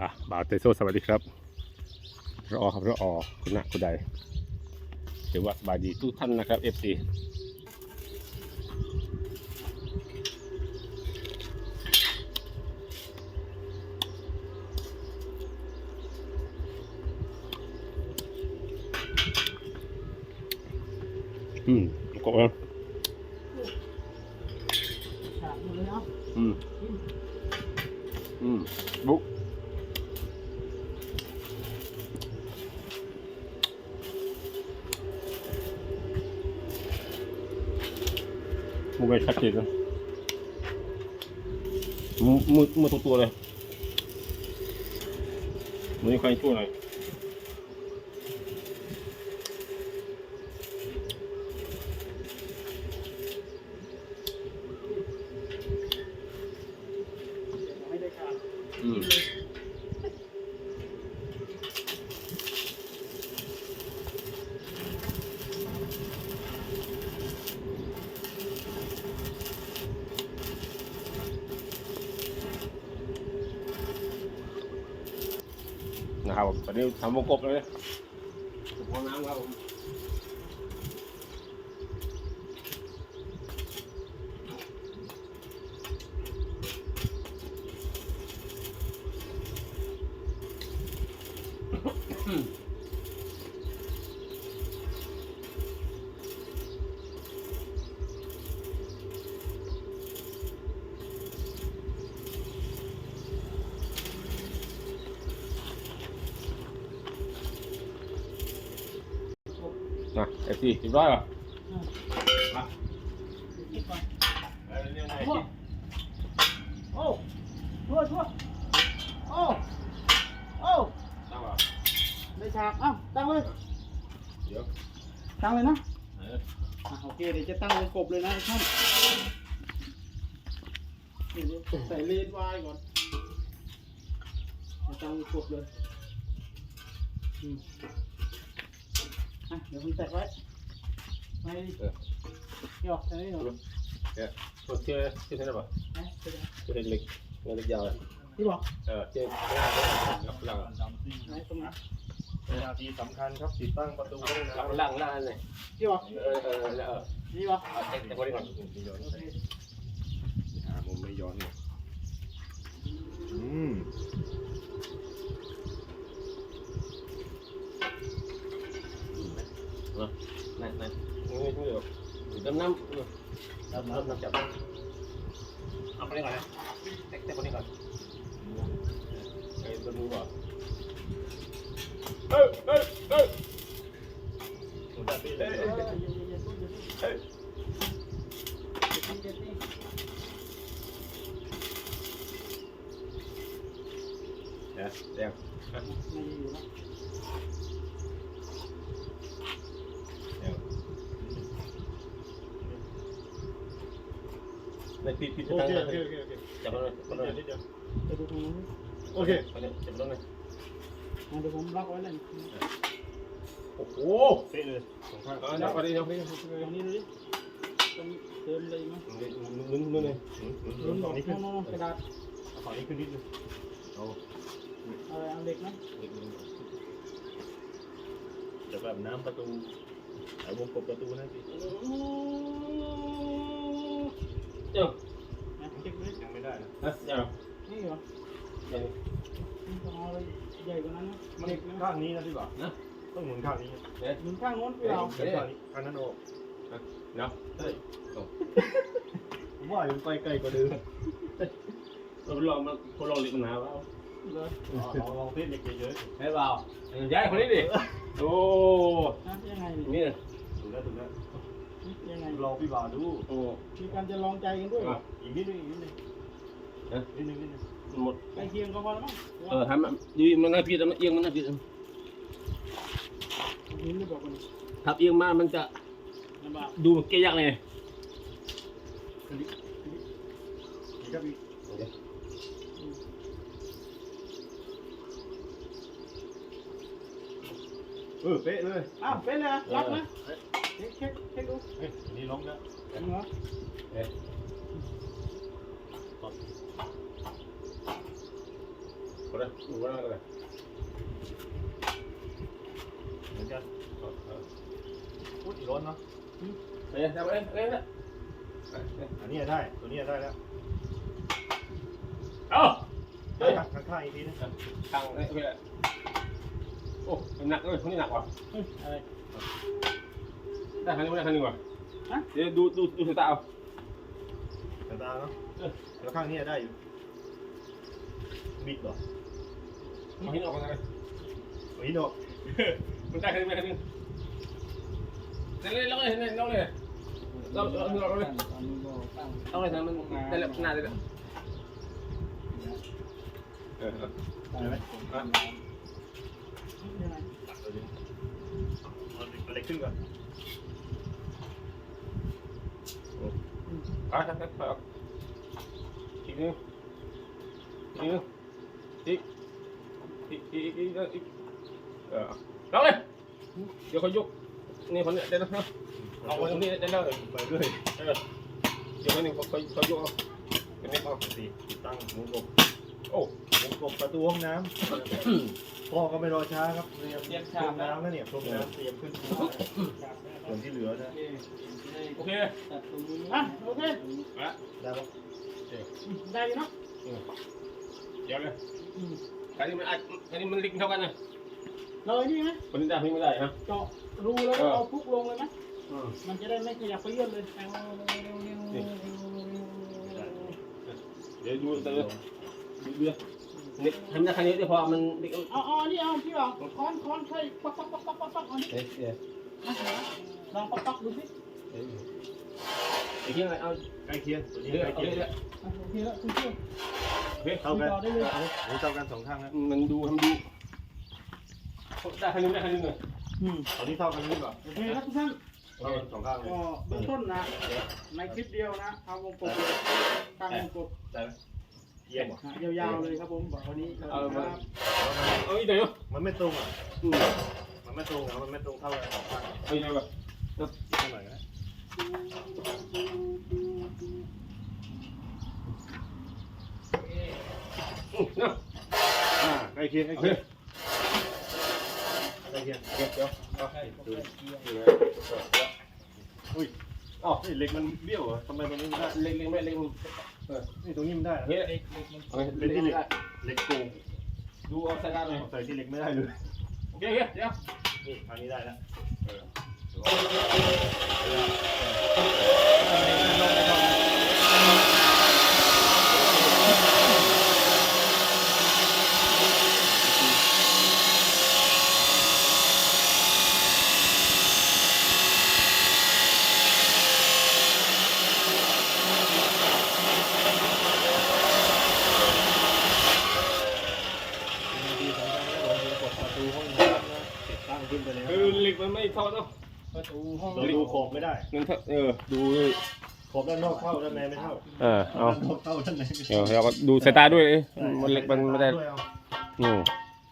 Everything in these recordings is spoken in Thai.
อะบ่าวเตโซสวัสดีครับรอครับรอคุณหนักคุณใดถือว่าสบายดีทุกท่านนะครับ FC อืมกบแล้วฉามเลยเนาะอืม อืม บุ๊ ไม่ชัดเจนนะมือมือมือตัวตัวเลยมือใครช่วยหน่อย นะครับผมตอนนี้ทำวงกบเลยกบน้ำครับผมอืม ซีเรียบร้อยเหรอมาคิดก่อนเออเรื่องไงโอ้โอ้ทั่วทั่วโอ้โอ้ตั้งเหรอได้ฉากเอ้าตั้งเลยเดี๋ยวตั้งเลยนะเอออะโอเคเดี๋ยวจะตั้งวงกบเลยนะท่านนี่เดี๋ยวใส่เลนวายก่อนจะตั้งวงกบเลยอืม อะเดี๋ยวผมแตะไว้ไม่หยอกใช่ไหมหยอกเนี่ยตัวเชื่อเชื่อใช่ไหมป่ะเป็นไงตัวเล็กเล็กยาวที่บอกเออเชื่อไม่ได้ไม่ได้รับหลังไหนตรงนั้นนาทีสำคัญครับติดตั้งประตูหลังหลังหน้าเลยที่บอกเออเออเออที่บอกเอาเช็คเช็คคนนี้ก่อนย้อนโอเคหามุมไม่ย้อนเนี่ยอืม นั่นนั่นไม่ไม่เดี๋ยว ดำน้ำดำน้ำน้ำจับเอาไปนี่ก่อนนะเช็คเช็คคนนี้ก่อนไอ้ตัวนู้นก่อนเอ้เฮ้ยเฮ้ย ผมตัดไปเล เอย ออย่าอย่าอย่าสู้อย่าสู้ เฮ้ย อย่าตีอย่าตี เดี๋ยวเดี๋ยว ไม่อยู่แล้ว เดี๋ยว ในปีปีโอตั้งเคเลโอเคยโอเคโอเคจับมันเลยจับมันเลยนิดเดียวไปดูตรงนู้นโอเคจับมันเลยมาเดี๋ยวผมล็อกไว้เลยโอ้โหเป๊ะเลยสองข้างเอาจับไปดิจับไปดิตรงนี้ดูดิตรงเติมเลยมั้ยลุ้นลุ้นเลยลุ้นฝั่งนี้ขึ้นโน่นๆกระดาษฝั่งนี้ขึ้นนิดนึงเอาอะไรเอาเหล็กนะจะแบบน้ำประตูหาวงกบประตูนะพี่ เดี๋ยวนะเช็คดูดิยังไม่ได้นะนะเดี๋ยวนี่เหรอเดี๋ยวนี่ต้องเอาอะไรใหญ่กว่านั้นนะมันเหล็กนะข้างนี้นะพี่บ่านะต้องหมุนข้างนี้หมุนข้างโน้นพี่เราเดี๋ยวข้างนี้ข้างนั้นออกเนาะเฮ้ยผมว่ามันไปไกลกว่าเดิมเราลองมาคนลองเรียนปัญหาว่าเลยลองลองเทสเด็กเยอะให้เปล่าย้ายคนนี้ดิโอ้นะยังไงนี่ๆถูกแล้วถูกแล้วยั งไงลองพี่บ่าดูโอ้มีการจะลองใจกันด้วยอีกนิดนึงอีกนิดนึงนิดนึงนิดนึงหมดใกล้เคียงก็พอแล้วมั้งเออทำดีมันน่าพี่ทำเอียงมันน่าพี่นี่ไม่บอกคนทับเอียงมามันจะลำบากดูเกยยักเลยอีกครับพี่เออเป๊ะเลยอ้าวเป็นเลยนะรับนะ เช็คเช็คเช็คดูเฮ้ยอันนี้ล็อกแล้วจริงเหรอไปก็ได้ดูก็ได้ก็ได้เหมือนกันเอาเอาพูดร้อนเนาะเอ้ยเอาเอ้ยเอ้ยเอ้ยอันนี้ได้ตัวนี้ได้แล้วเอาเฮ้ยข้างข้างอีกทีนึงทางเอ้ยโอเคโอ้มันหนักเลยคนนี้หนักว่ะอะไร ได้คันนี้ไม่ได้คันนี้ว่ะฮะ เดี๋ยวดูดูดูสายตาเอาตาตาเนาะแล้วข้างนี้ได้อยู่ บิดเหรอมาหินออกกันเลยโอ้ยโนมันได้คันนี้ไม่ได้คันนี้เล่นเล่นแล้วเลยเล่นแล้วเลยเราเราเราเราเลยตอนนี้ก็ตั้งเอาเลยทำมันได้แล้วหน้าได้แล้วเออตั้งได้ไหมอะตัวนี้เอาเล็กขึ้นก่อน ไปไปไปอีกนึงอีกนึงอีกอีกอีกอีกอีกเออเอาเลย เดี๋ยวเขายก นี่คนเนี้ได้แล้วเอาไว้ตรงนี้ได้แล้วไปด้วยเออเดี๋ยวคนนี้เขาเขาเขายกเอาเป็นนี้เอาสี่ติดตั้งหมูกบโอ้หมูกบประตูห้องน้ำพ่อก็ไม่รอช้าครับเตรียมเตรียมน้ำแล้วเนี่ยพรมน้ำเตรียมขึ้นส่วนที่เหลือนะ โอเคโอเคตัดตรงนี้อะโอเคมาได้ปะได้อยู่เนาะเดี๋ยวเลยคันนี้มันอัดคันนี้มันลิงเท่ากันนะเราไอ้นี่ไหมคนนี้ได้คนนี้ไม่ได้นะเจาะรูแล้วก็เอาพุกลงเลยไหมอืมมันจะได้ไม่ขยับไปเยื่อนเลยเดี๋ยวดูเตอดูเรือนี่ทำได้คันนี้เดี๋ยวพอมันลิงเอาเอาอันนี้เอาพี่เอาค้อนค้อนใช่ปักปักปักปักปักปักเอานี่เอ๊ะเอ๊ะลองปักปักดูสิ เอ๊ะไอ้เหี้ยเอาใกล้เคียงตัวนี้เรือใกล้เอาเคียงเรือโอเคแล้วคุณเชื่อโอเคเท่ากันต่อได้เลยหมูเท่ากันสองข้างนะมันดูทำดูได้คันนี้ได้คันนี้เลยอืมตอนนี้เท่ากันนี่ก่อนโอเคครับทุกท่านเท่ากันสองข้างเลยก็เบื้องต้นนะ ในคลิปเดียวนะเอาวงกบเลยตั้งวงกบได้ไหมเยี่ยมว่ะนะยาวๆเลยครับผมบอกวันนี้ครับเอาอีกเดี๋ยวมันไม่ตรงอะอืมมันไม่ตรงอะมันไม่ตรงเท่ากันสองข้างเอาอีกเดี๋ยวเท่าไหร่นะอืมเนาะ อ่าใกล้เคียงใกล้เคียงใกล้เคียงเดี๋ยวเดี๋ยวดูดูอุ้ยอ๋อนี่เหล็กมันเบี้ยวเหรอทำไมตรงนี้ไม่ได้เล็งเล็งไม่เล็งนี่ตรงนี้มันได้เนะเฮ้ยเอาเป็นที่เหล็กเหล็กโกงดูเอาใสายตาหน่อยใส่ที่เหล็กไม่ได้เลยโอเคโอเคเดี๋ยวนี่อันนี้ได้แล้วดีสองครั้งแล้วผมกดประตูห้องน้ำนะติดตั้ง ขึ้นไปแล้วคือเหล็กมันไม่เท่าเนาะประตูห้องเราดูขอบไม่ได้มันเท่าเออดูขอบด้านนอกเข้าด้านในไม่เท่าเออเอาด้านนอกเข้าด้านในไม่เดี๋เท่ายวเราก็ดูสายตาด้วยเอ้ยมันเหล็กมันไม่ได้ด้วยเอาอืม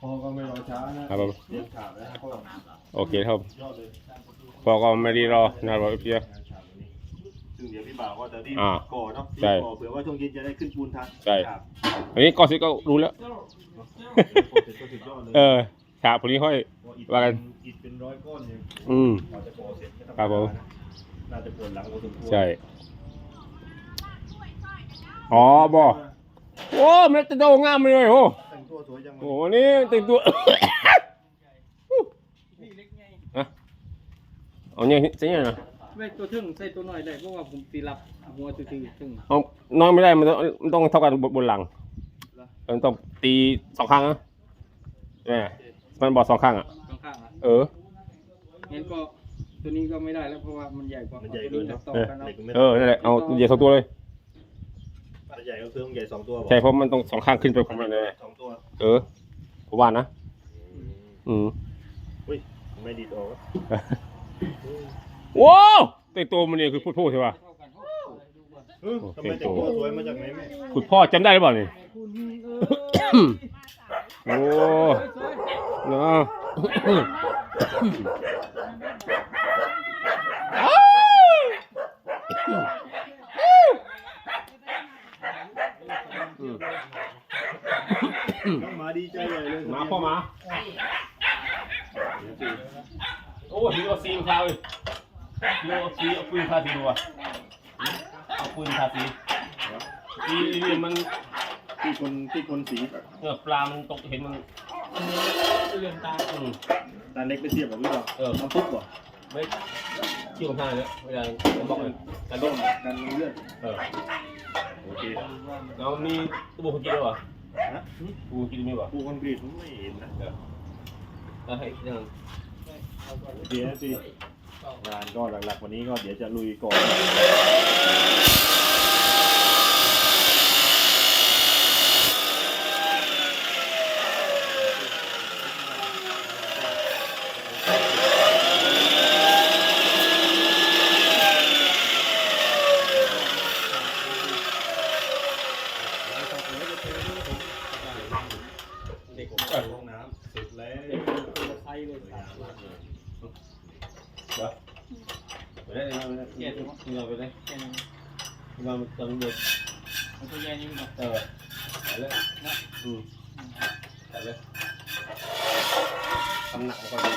พอก็ไม่รอช้านะครับผมเตรียมขาบแล้วพ่อโอเคครับยอดเลยพอก็ไม่ได้รอนะครับเพียงานฉาบวันนี้ซึ่งเดี๋ยวพี่บ่าวก็จะรีบอ่าก่อเนาะรีใช่บก่อเผื่อว่าช่วงเย็นจะได้ขึ้นปูนทันใช่ ครับอันนี้ก็สิก็รู้แล้วเดี๋ยวโปรเสร็จก็สุดยอดเลย เออ ฉาบพวกนี้ค่อยเพระอิฐว่ากัน อิฐเป็นร้อยก้อนเนี่ยอืม กว่าจะก่อเสร็จไม่ธมดาครับผมนะน่าจะปวดหลังพอสมควรใช่ อ๋อบ่โอ้มันจะโดงามเลยโอ้แต่งตัวสวยจังโหนี่แต่งตัว นี่เล็กไงเอาเนี่ยใช่ไหมนะไม่ตัวทึ่งใส่ตัวหน่อยได้เพราะว่าผมตีรับหัวตัวทึ่งทึ่งเอานอนไม่ได้มันต้องมันต้องเท่ากันบนบนหลังมันต้องตีสองข้างนะเนี่ย มันบอกสองข้างอะข้างๆอะเออ งั้นก็ตัวนี้ก็ไม่ได้แล้วเพราะว่ามันใหญ่กว่ามันใหญ่ตัวเกินนี้เนาะต่อกันเอาเหล็กมันไม่เออนั่นแหละเอาเหยียดสองตัวเลยถ้าใหญ่ก็คือต้องใหญ่สองตัวบอกใช่เพราะมันต้องสองข้างขึ้นไปพร้อมกันเลย สองตัวเออผมว่านะ อืมไม่ดีดออกวะว้าวแต่งตัวมันเนี่ยคือพูดพูดใช่ป่ะ เท่ากันเออทำไมแต่งตัวสวยมาจากไหนแม่คุณพ่อจำได้หรือเปล่านี่คุณเออโอ้สวยเนาะอืมน้องหมาดีใจใหญ่เลยมาพ่อมาโอ้ถือว่าซีมทาเลยเลือกซีเอาปืนทาสีดูอะเอาปืนทาสีสีนี่มันที่คนที่คนสีเนื้อปลามันตกเห็นมัน เลื่อนตาอืมตาเล็กไปเทียบกับพี่เราเออน้ำซุปบ่ไม่เกี่ยวกับทางเลยเวลาผมบอกเลยการต้ต้มมกันเลือดเออโอเคเรามีตู้บุกกินด้วยวะนะตู้บุกกินมีวะปูคอนกรีตผมไม่เห็นนะแล้วให้ยังโอเคนะจีงานก็หลักๆวันนี้ก็เดี๋ยวจะลุยก่อน เด็ก ผมเปิดห้องน้ำเสร็จแล้ว ไทยเลยสาม เดี๋ยวไปได้เลยนะไปได้เกี่ยวไปเลย แค่นี้ เตอนเด็กมันตัวใหญ่นี่มาเออใส่เลยนะอืมไปเลยทำหนักมาก่อนดี